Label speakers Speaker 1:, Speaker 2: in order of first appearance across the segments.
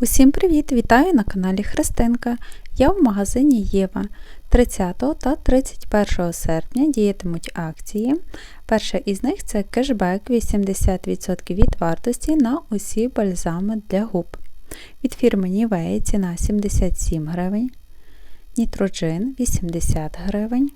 Speaker 1: Усім привіт! Вітаю на каналі Христинка. Я в магазині Єва. 30 та 31 серпня діятимуть акції. Перша із них це кешбек 80% від вартості на усі бальзами для губ. Від фірми Nivea ціна 77 гривень, Нітроджин 80 гривень.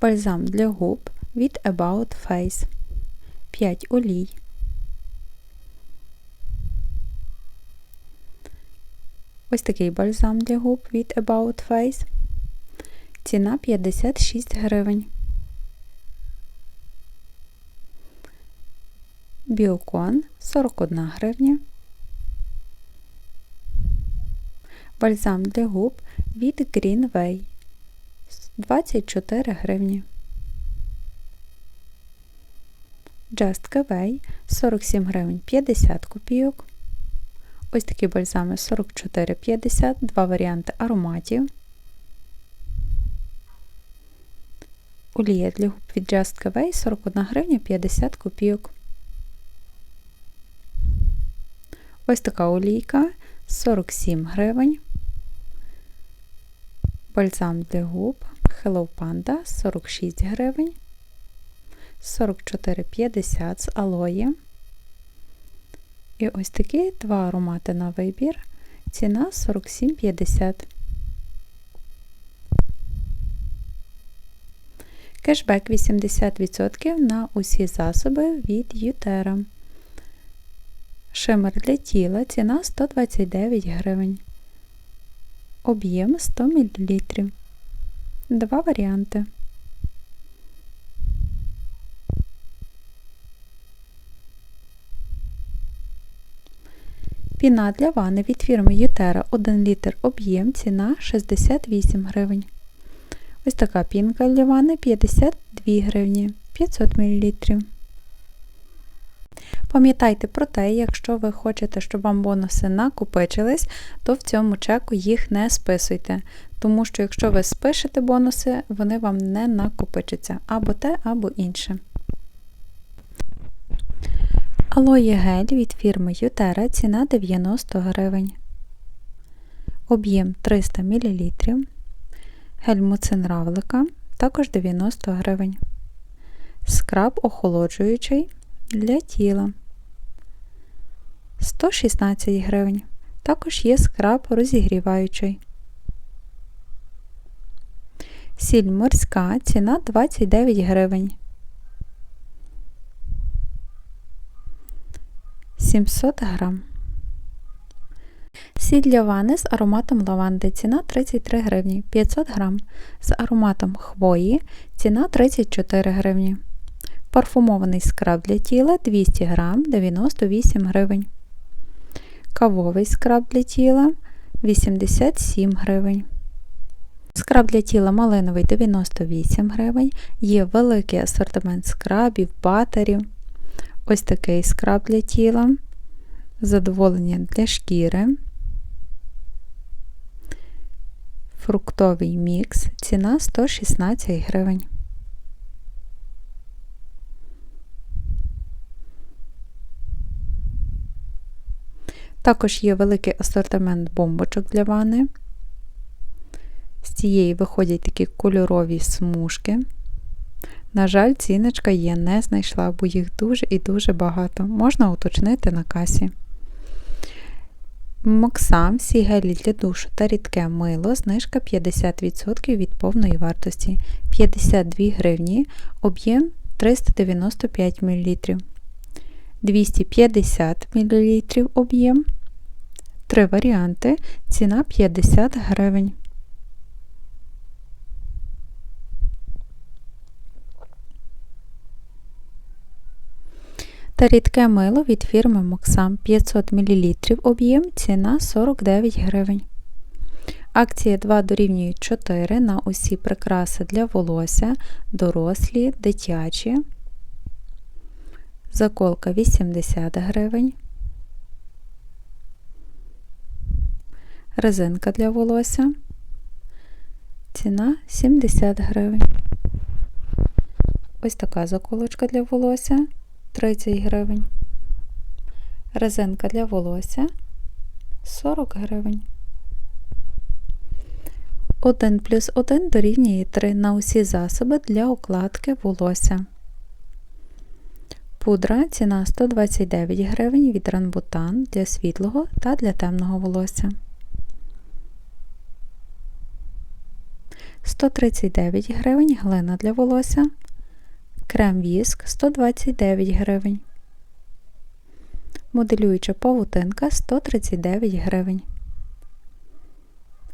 Speaker 1: Бальзам для губ від About Face 5 олій. Ось такий бальзам для губ від About Face. Ціна 56 гривень. Біокон 41 гривня. Бальзам для губ від Greenway 24 гривні. Just Kaway 47 гривень 50 копійок. Ось такі бальзами 44,50, два варіанти ароматів. Олія для губ від Just Cavay 41 гривня 50 копійок. Ось така олійка 47 гривень. Бальзам для губ Hello Panda 46 гривень. 44,50 з алої. І ось такі два аромати на вибір. Ціна 47,50. Кешбек 80% на усі засоби від Ютера. Шимер для тіла ціна 129 гривень. Об'єм 100 мл. Два варіанти. Піна для ванни від фірми Ютера 1 літр об'єм, ціна 68 гривень. Ось така пінка для ванни 52 гривні 500 мл. Пам'ятайте про те, якщо ви хочете, щоб вам бонуси накопичились, то в цьому чеку їх не списуйте. Тому що, якщо ви спишете бонуси, вони вам не накопичаться або те, або інше. Алоє гель від фірми Ютера ціна 90 гривень. Об'єм 300 мл. Гель муцин равлика також 90 гривень. Скраб охолоджуючий для тіла 116 гривень. Також є скраб розігріваючий. Сіль морська ціна 29 гривень. 700 грам. Сіль для ванни з ароматом лаванди ціна 33 гривні 500 грам. З ароматом хвої ціна 34 гривні. Парфумований скраб для тіла 200 грам 98 гривень. Кавовий скраб для тіла 87 гривень. Скраб для тіла малиновий 98 гривень. Є великий асортимент скрабів, батерів. Ось такий скраб для тіла, задоволення для шкіри, фруктовий мікс, ціна 116 гривень. Також є великий асортимент бомбочок для ванни. З цієї виходять такі кольорові смужки. На жаль, ціночка є, не знайшла, бо їх дуже і дуже багато. Можна уточнити на касі. Моксам, всі гелі для душу та рідке мило, знижка 50% від повної вартості 52 гривні, об'єм 395 мл. 250 мл об'єм. Три варіанти. Ціна 50 гривень. Та рідке мило від фірми Моксам 500 мл об'єм, ціна 49 гривень. Акція 2 дорівнює 4 на усі прикраси для волосся, дорослі, дитячі. Заколка 80 гривень. Резинка для волосся. Ціна 70 гривень. Ось така заколочка для волосся 30 гривень. Резинка для волосся 40 гривень. 1 плюс 1 дорівнює 3 на усі засоби для укладки волосся. Пудра ціна 129 гривень від ранбутан для світлого та для темного волосся. 139 гривень глина для волосся. Крем віск 129 гривень. Моделююча павутинка 139 гривень.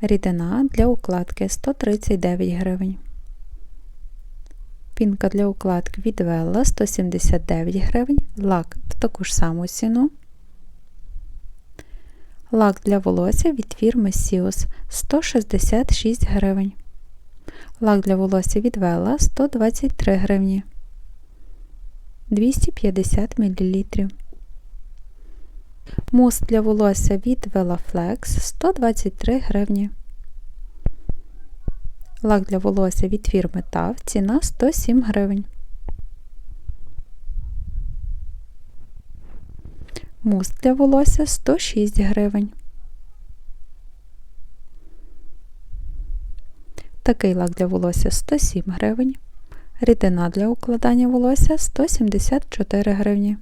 Speaker 1: Рідина для укладки 139 гривень. Пінка для укладки від Vella 179 гривень. Лак в таку ж саму ціну. Лак для волосся від фірми Sios 166 гривень. Лак для волосся від Vella 123 гривні. 250 мл. Мус для волосся від Velaflex 123 гривні. Лак для волосся від фірми TAV ціна 107 гривень. Мус для волосся 106 гривень. Такий лак для волосся 107 гривень. Рідина для укладання волосся 174 гривні.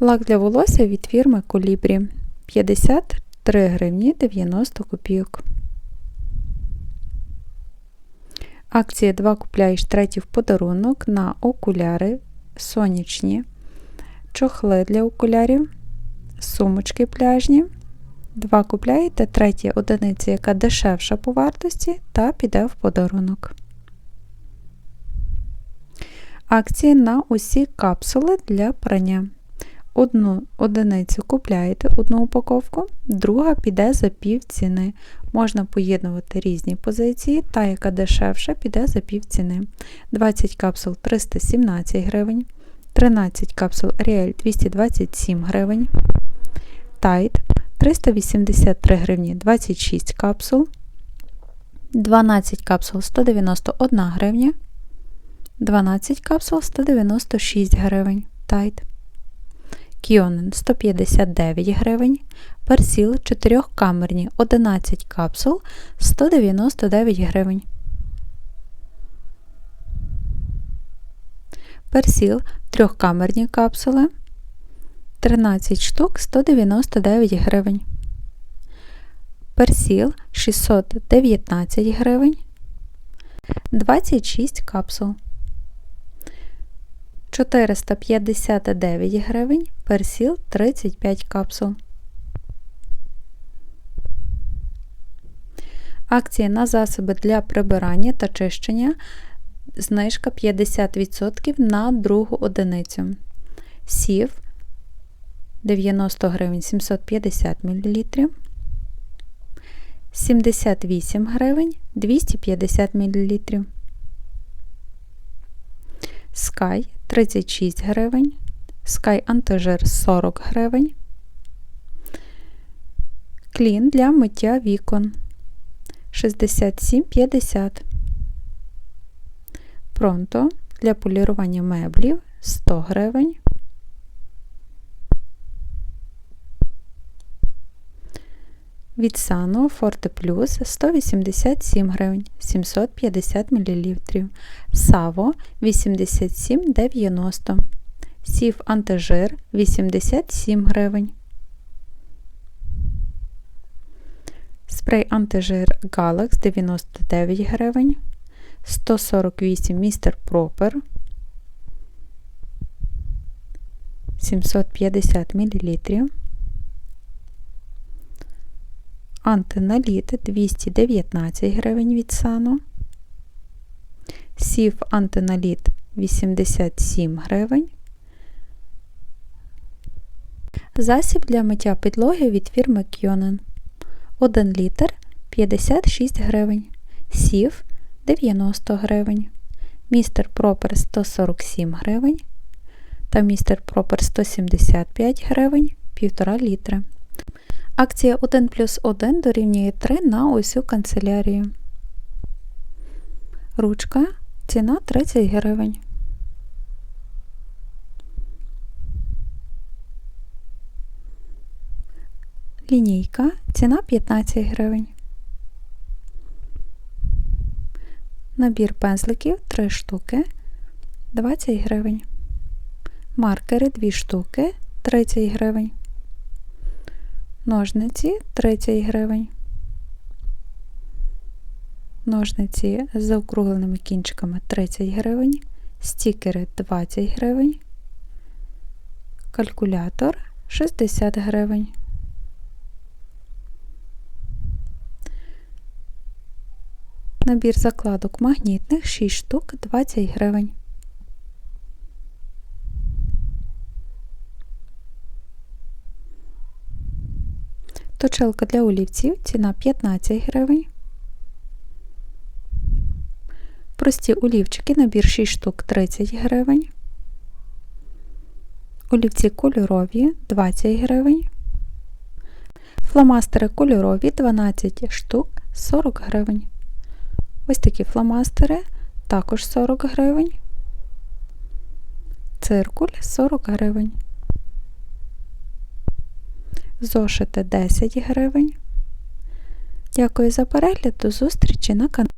Speaker 1: Лак для волосся від фірми Колібрі 53 гривні 90 копійок. Акція 2 купляєш третій в подарунок на окуляри сонячні, чохли для окулярів, сумочки пляжні. 2 купляєте третя одиниця, яка дешевша по вартості, та піде в подарунок. Акції на усі капсули для прання. Одну одиницю купляєте одну упаковку, друга піде за пів ціни. Можна поєднувати різні позиції, та, яка дешевша, піде за пів ціни. 20 капсул 317 гривень, 13 капсул Ріель 227 гривень, Тайт 383 гривні 26 капсул, 12 капсул 191 гривня, 12 капсул 196 гривень. Тайт. Кіонен 159 гривень, персіл 4-камерні 11 капсул 199 гривень. Персіл 3-камерні капсули 13 штук 199 гривень. Персіл 619 гривень. 26 капсул. 459 гривень, персіл 35 капсул. Акції на засоби для прибирання та чищення. Знижка 50% на другу одиницю. Сів 90 гривень 750 мл. 78 гривень 250 мл. Sky 36 гривень, Sky Антижир 40 гривень. Клін для миття вікон 67,50. Пронто для полірування меблів 100 гривень. Від Sano Forte Plus 187 гривень 750 мл. Саво 87,90 Сів антижир 87 гривень. Спрей антижир Galax 99 гривень. 148 містер Пропер 750 мл. Антиналіт 219 гривень від сану. Сів антиналіт 87 гривень. Засіб для миття підлоги від фірми Кьонен 1 літр 56 гривень. Сів 90 гривень. Містер Пропер 147 гривень. Та містер Пропер 175 гривень 1,5 літра. Акція 1 плюс 1 дорівнює 3 на усю канцелярію. Ручка. Ціна 30 гривень. Лінійка. Ціна 15 гривень. Набір пензликів 3 штуки 20 гривень. Маркери 2 штуки 30 гривень. Ножниці 30 гривень. Ножниці з заокругленими кінчиками 30 гривень. Стікери 20 гривень. Калькулятор 60 гривень. Набір закладок магнітних 6 штук 20 гривень. Точилка для олівців ціна 15 гривень. Прості олівчики набір 6 штук 30 гривень. Олівці кольорові 20 гривень. Фломастери кольорові 12 штук 40 гривень. Ось такі фломастери також 40 гривень. Циркуль 40 гривень. Зошити 10 гривень. Дякую за перегляд. До зустрічі на каналі.